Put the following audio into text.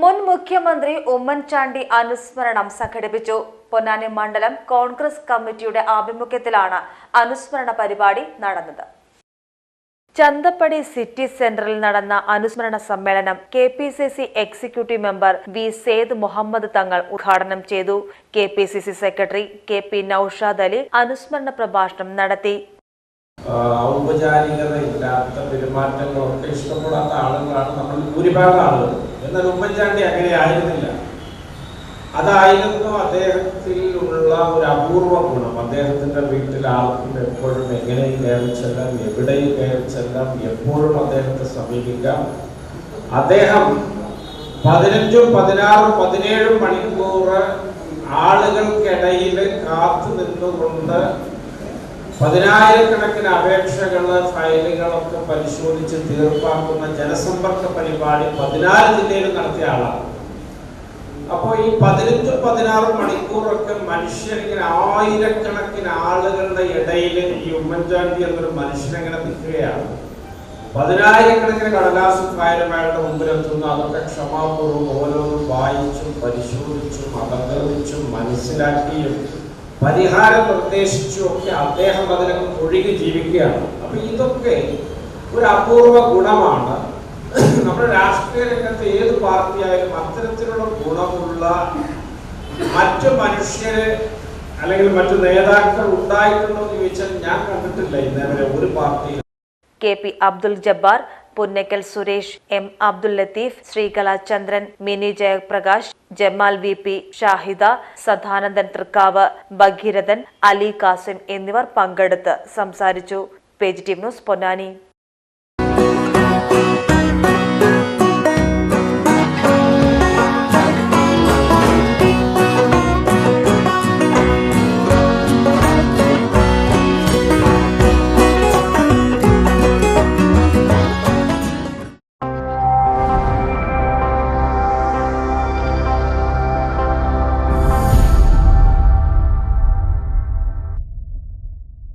മുൻ മുഖ്യമന്ത്രി ഉമ്മൻചാണ്ടി അനുസ്മരണം സംഘടിപ്പിച്ചു. പൊന്നാനി മണ്ഡലം കോൺഗ്രസ് കമ്മിറ്റിയുടെ ആഭിമുഖ്യത്തിലാണ് അനുസ്മരണ പരിപാടി നടന്നത്. ചന്തപ്പടി സിറ്റി സെന്ററിൽ നടന്ന അനുസ്മരണ സമ്മേളനം K P C C executive member V Syed Muhammad Thangal ഉദ്ഘാടനം ചെയ്തു. K P C C secretary K P Noushad Ali അനുസ്മരണ പ്രഭാഷണം നടത്തി. ഔപചാരികതയില്ലാത്ത പെരുമാറ്റങ്ങളൊക്കെ ഇഷ്ടപ്പെടാത്ത ആളുകളാണ് നമ്മൾ ഭൂരിഭാഗം ആളുകൾ എന്നാൽ ഉമ്മൻചാണ്ടി അങ്ങനെ ആയിരുന്നില്ല. അതായിരുന്നു അദ്ദേഹത്തിൽ ഉള്ള ഒരു അപൂർവ ഗുണം. അദ്ദേഹത്തിന്റെ വീട്ടിൽ ആർക്കും എപ്പോഴും എങ്ങനെയും കയറി ചെല്ലാം എവിടെയും കയറി ചെല്ലാം എപ്പോഴും അദ്ദേഹത്തെ സമീപിക്കാം. അദ്ദേഹം പതിനഞ്ചും പതിനാറും പതിനേഴും മണിക്കൂർ ആളുകൾക്കിടയിൽ കാത്തു നിന്നുകൊണ്ട് പതിനായിരക്കണക്കിന് അപേക്ഷകൾ ഫയലുകളൊക്കെ പരിശോധിച്ച് തീർപ്പാക്കുന്ന ജനസമ്പർക്ക പരിപാടി പതിനാല് ജില്ലയിൽ നടത്തിയ ആളാണ്. അപ്പോൾ ഈ പതിനഞ്ചും പതിനാറും മണിക്കൂറൊക്കെ മനുഷ്യർ ഇങ്ങനെ ആയിരക്കണക്കിന് ആളുകളുടെ ഇടയിൽ ഈ ഉമ്മൻചാണ്ടി എന്നൊരു മനുഷ്യനെങ്ങനെ നിൽക്കുകയാണ്. പതിനായിരക്കണക്കിന് കടലാസും ഫയലും അയാളുടെ മുമ്പിലെത്തുന്നു. അതൊക്കെ ക്ഷമാപൂർവം ഓരോന്നും വായിച്ചും പരിശോധിച്ചും അവതരിച്ചും മനസ്സിലാക്കിയും പരിഹാരം നിർദ്ദേശിച്ചും ഒക്കെ അദ്ദേഹം അതിനൊക്കെ ഒഴുകി ജീവിക്കുകയാണ്. അപ്പൊ ഇതൊക്കെ ഒരു അപൂർവ ഗുണമാണ്. നമ്മുടെ രാഷ്ട്രീയ രംഗത്ത് ഏത് പാർട്ടിയായാലും അത്തരത്തിലുള്ള ഗുണമുള്ള മറ്റു മനുഷ്യര് അല്ലെങ്കിൽ മറ്റു നേതാക്കൾ ഉണ്ടായിട്ടുണ്ടോ എന്ന് ചോദിച്ചാൽ ഞാൻ കണ്ടിട്ടില്ല ഇന്നേവരെ ഒരു പാർട്ടിയിൽ K P Abdul Jabbar Punnakkal Suresh M Abdul Latheef Sreekala Chandran Mini Jayaprakash Jamal V P Shahida Sadanandan Thrikkavu Bhageerathan Ali Kasim എന്നിവർ പങ്കെടുത്ത് സംസാരിച്ചു. Page team news Ponnani.